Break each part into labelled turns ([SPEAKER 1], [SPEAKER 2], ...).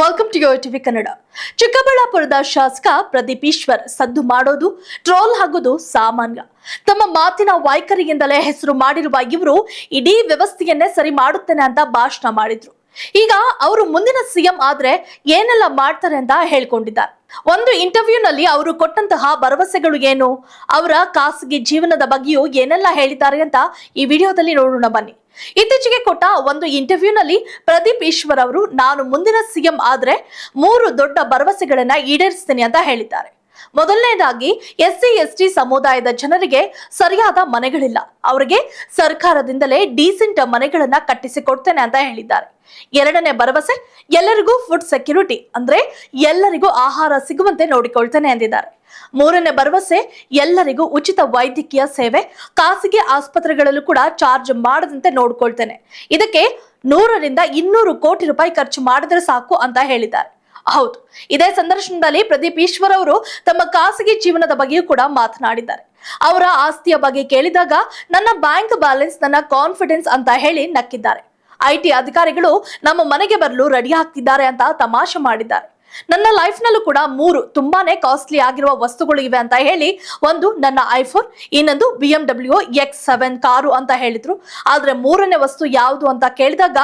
[SPEAKER 1] Welcome to your TV Kannada ಚಿಕ್ಕಬಳ್ಳಾಪುರದ ಶಾಸಕ ಪ್ರದೀಪ್ ಈಶ್ವರ್ ಸದ್ದು ಮಾಡೋದು ಟ್ರೋಲ್ ಆಗೋದು ಸಾಮಾನ್ಯ. ತಮ್ಮ ಮಾತಿನ ವೈಖರಿಯಿಂದಲೇ ಹೆಸರು ಮಾಡಿರುವ ಇವರು ಇಡೀ ವ್ಯವಸ್ಥೆಯನ್ನೇ ಸರಿ ಮಾಡುತ್ತೇನೆ ಅಂತ ಭಾಷಣ ಮಾಡಿದ್ರು. ಈಗ ಅವರು ಮುಂದಿನ ಸಿಎಂ ಆದ್ರೆ ಏನೆಲ್ಲ ಮಾಡ್ತಾರೆ ಅಂತ ಹೇಳ್ಕೊಂಡಿದ್ದಾರೆ. ಒಂದು ಇಂಟರ್ವ್ಯೂನಲ್ಲಿ ಅವರು ಕೊಟ್ಟಂತಹ ಭರವಸೆಗಳು ಏನು? ಅವರ ಖಾಸಗಿ ಜೀವನದ ಬಗ್ಗೆಯೂ ಏನೆಲ್ಲ ಹೇಳಿದ್ದಾರೆ ಅಂತ ಈ ವಿಡಿಯೋದಲ್ಲಿ ನೋಡೋಣ ಬನ್ನಿ. ಇತ್ತೀಚೆಗೆ ಕೊಟ್ಟ ಒಂದು ಇಂಟರ್ವ್ಯೂನಲ್ಲಿ ಪ್ರದೀಪ್ ಈಶ್ವರ್ ಅವರು, ನಾನು ಮುಂದಿನ ಸಿಎಂ ಆದ್ರೆ ಮೂರು ದೊಡ್ಡ ಭರವಸೆಗಳನ್ನ ಈಡೇರಿಸ್ತೇನೆ ಅಂತ ಹೇಳಿದ್ದಾರೆ. ಮೊದಲನೇದಾಗಿ ಎಸ್ಸಿ, ಎಸ್ಟಿ ಸಮುದಾಯದ ಜನರಿಗೆ ಸರಿಯಾದ ಮನೆಗಳಿಲ್ಲ. ಅವರಿಗೆ ಸರ್ಕಾರದಿಂದಲೇ ಡೀಸೆಂಟ್ ಮನೆಗಳನ್ನ ಕಟ್ಟಿಸಿಕೊಡ್ತೇನೆ ಅಂತ ಹೇಳಿದ್ದಾರೆ. ಎರಡನೇ ಭರವಸೆ, ಎಲ್ಲರಿಗೂ ಫುಡ್ ಸೆಕ್ಯೂರಿಟಿ ಅಂದ್ರೆ ಎಲ್ಲರಿಗೂ ಆಹಾರ ಸಿಗುವಂತೆ ನೋಡಿಕೊಳ್ತೇನೆ ಎಂದಿದ್ದಾರೆ. ಮೂರನೇ ಭರವಸೆ, ಎಲ್ಲರಿಗೂ ಉಚಿತ ವೈದ್ಯಕೀಯ ಸೇವೆ, ಖಾಸಗಿ ಆಸ್ಪತ್ರೆಗಳಲ್ಲೂ ಕೂಡ ಚಾರ್ಜ್ ಮಾಡದಂತೆ ನೋಡ್ಕೊಳ್ತೇನೆ. ಇದಕ್ಕೆ ನೂರರಿಂದ ಇನ್ನೂರು ಕೋಟಿ ರೂಪಾಯಿ ಖರ್ಚು ಮಾಡಿದ್ರೆ ಸಾಕು ಅಂತ ಹೇಳಿದ್ದಾರೆ. ಹೌದು. ಇದೇ ಸಂದರ್ಶನದಲ್ಲಿ ಪ್ರದೀಪ್ ಈಶ್ವರ್ ಅವರು ತಮ್ಮ ಖಾಸಗಿ ಜೀವನದ ಬಗ್ಗೆಯೂ ಕೂಡ ಮಾತನಾಡಿದ್ದಾರೆ. ಅವರ ಆಸ್ತಿಯ ಬಗ್ಗೆ ಕೇಳಿದಾಗ, ನನ್ನ ಬ್ಯಾಂಕ್ ಬ್ಯಾಲೆನ್ಸ್ ನನ್ನ ಕಾನ್ಫಿಡೆನ್ಸ್ ಅಂತ ಹೇಳಿ ನಕ್ಕಿದ್ದಾರೆ. ಐಟಿ ಅಧಿಕಾರಿಗಳು ನಮ್ಮ ಮನೆಗೆ ಬರಲು ರೆಡಿ ಆಗ್ತಿದ್ದಾರೆ ಅಂತ ತಮಾಷೆ ಮಾಡಿದ್ದಾರೆ. ನನ್ನ ಲೈಫ್ ನಲ್ಲೂ ಕೂಡ ಮೂರು ತುಂಬಾನೇ ಕಾಸ್ಟ್ಲಿ ಆಗಿರುವ ವಸ್ತುಗಳು ಇವೆ ಅಂತ ಹೇಳಿ, ಒಂದು ನನ್ನ ಐಫೋನ್, ಇನ್ನೊಂದು B M W X seven car ಅಂತ ಹೇಳಿದ್ರು. ಆದ್ರೆ ಮೂರನೇ ವಸ್ತು ಯಾವುದು ಅಂತ ಕೇಳಿದಾಗ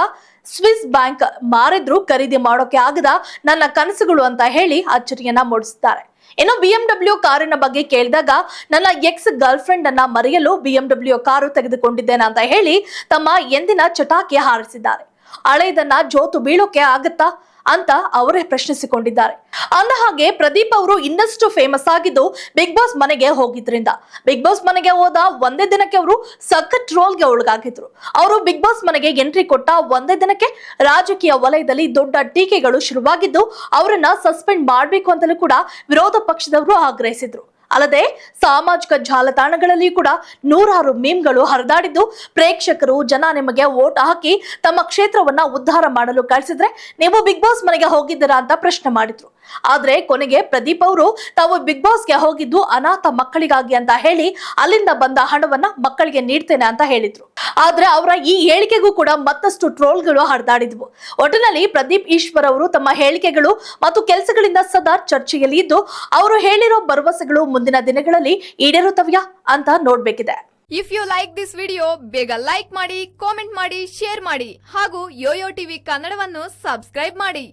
[SPEAKER 1] ಸ್ವಿಸ್ ಬ್ಯಾಂಕ್ ಮಾರಿದ್ರು ಖರೀದಿ ಮಾಡೋಕೆ ಆಗದ ನನ್ನ ಕನಸುಗಳು ಅಂತ ಹೇಳಿ ಅಚ್ಚರಿಯನ್ನ ಮೂಡಿಸುತ್ತಾರೆ ಇನ್ನು ಬಿಎಂಡಬ್ಲ್ಯೂ ಕಾರಿನ ಬಗ್ಗೆ ಕೇಳಿದಾಗ ನನ್ನ ಎಕ್ಸ್ ಗರ್ಲ್ ಫ್ರೆಂಡ್ ಅನ್ನ ಮರೆಯಲು ಬಿಎಂಡಬ್ಲ್ಯೂ ಕಾರು ತೆಗೆದುಕೊಂಡಿದ್ದೇನೆ ಅಂತ ಹೇಳಿ ತಮ್ಮ ಎಂದಿನ ಚಟಾಕಿ ಹಾರಿಸಿದ್ದಾರೆ. ಹಳೆಯದನ್ನ ಜೋತು ಬೀಳೋಕೆ ಆಗತ್ತಾ? ಅಂತ ಅವರೇ ಪ್ರಶ್ನಿಸಿಕೊಂಡಿದ್ದಾರೆ. ಅಂದ ಹಾಗೆ ಪ್ರದೀಪ್ ಅವರು ಇನ್ನಷ್ಟು ಫೇಮಸ್ ಆಗಿದ್ದು ಬಿಗ್ ಬಾಸ್ ಮನೆಗೆ ಹೋಗಿದ್ರಿಂದ. ಬಿಗ್ ಬಾಸ್ ಮನೆಗೆ ಹೋದ ಒಂದೇ ದಿನಕ್ಕೆ ಅವರು ಸಖತ್ ರೋಲ್ಗೆ ಒಳಗಾಗಿದ್ರು. ಅವರು ಬಿಗ್ ಬಾಸ್ ಮನೆಗೆ ಎಂಟ್ರಿ ಕೊಟ್ಟ ಒಂದೇ ದಿನಕ್ಕೆ ರಾಜಕೀಯ ವಲಯದಲ್ಲಿ ದೊಡ್ಡ ಟೀಕೆಗಳು ಶುರುವಾಗಿದ್ದು, ಅವರನ್ನ ಸಸ್ಪೆಂಡ್ ಮಾಡಬೇಕು ಅಂತಲೂ ಕೂಡ ವಿರೋಧ ಪಕ್ಷದವರು ಆಗ್ರಹಿಸಿದ್ರು. ಅಲ್ಲದೆ ಸಾಮಾಜಿಕ ಜಾಲತಾಣಗಳಲ್ಲಿ ಕೂಡ ನೂರಾರು ಮೀಮ್ಗಳು ಹರಿದಾಡಿದ್ದು ಪ್ರೇಕ್ಷಕರು ಜನ ನಿಮಗೆ ವೋಟ್ ಹಾಕಿ ತಮ್ಮ ಕ್ಷೇತ್ರವನ್ನ ಉದ್ಧಾರ ಮಾಡಲು ಕಳಿಸಿದ್ರೆ ನೀವು ಬಿಗ್ ಬಾಸ್ ಮನೆಗೆ ಹೋಗಿದ್ದೀರಾ ಅಂತ ಪ್ರಶ್ನೆ ಮಾಡಿದ್ರು. ಆದ್ರೆ ಕೊನೆಗೆ ಪ್ರದೀಪ್ ಅವರು ತಾವು ಬಿಗ್ ಬಾಸ್ಗೆ ಹೋಗಿದ್ದು ಅನಾಥ ಮಕ್ಕಳಿಗಾಗಿ ಅಂತ ಹೇಳಿ ಅಲ್ಲಿಂದ ಬಂದ ಹಣವನ್ನ ಮಕ್ಕಳಿಗೆ ನೀಡ್ತೇನೆ ಅಂತ ಹೇಳಿದ್ರು. ಆದ್ರೆ ಅವರ ಈ ಹೇಳಿಕೆಗೂ ಕೂಡ ಮತ್ತಷ್ಟು ಟ್ರೋಲ್ಗಳು ಹರಿದಾಡಿದ್ವು. ಒಟ್ಟಿನಲ್ಲಿ ಪ್ರದೀಪ್ ಈಶ್ವರ್ ಅವರು ತಮ್ಮ ಹೇಳಿಕೆಗಳು ಮತ್ತು ಕೆಲಸಗಳಿಂದ ಸದಾ ಚರ್ಚೆಯಲ್ಲಿ ಇದ್ದು ಅವರು ಹೇಳಿರೋ ಭರವಸೆಗಳು ಮುಂದಿನ ದಿನಗಳಲ್ಲಿ ಈಡೇರುತ್ತವ್ಯಾ ಅಂತ ನೋಡ್ಬೇಕಿದೆ.
[SPEAKER 2] If you like this video ಬೇಗ ಲೈಕ್ ಮಾಡಿ ಕಾಮೆಂಟ್ ಮಾಡಿ ಶೇರ್ ಮಾಡಿ ಹಾಗೂ ಯೋಯೋ ಟಿವಿ ಕನ್ನಡವನ್ನು ಸಬ್ಸ್ಕ್ರೈಬ್ ಮಾಡಿ.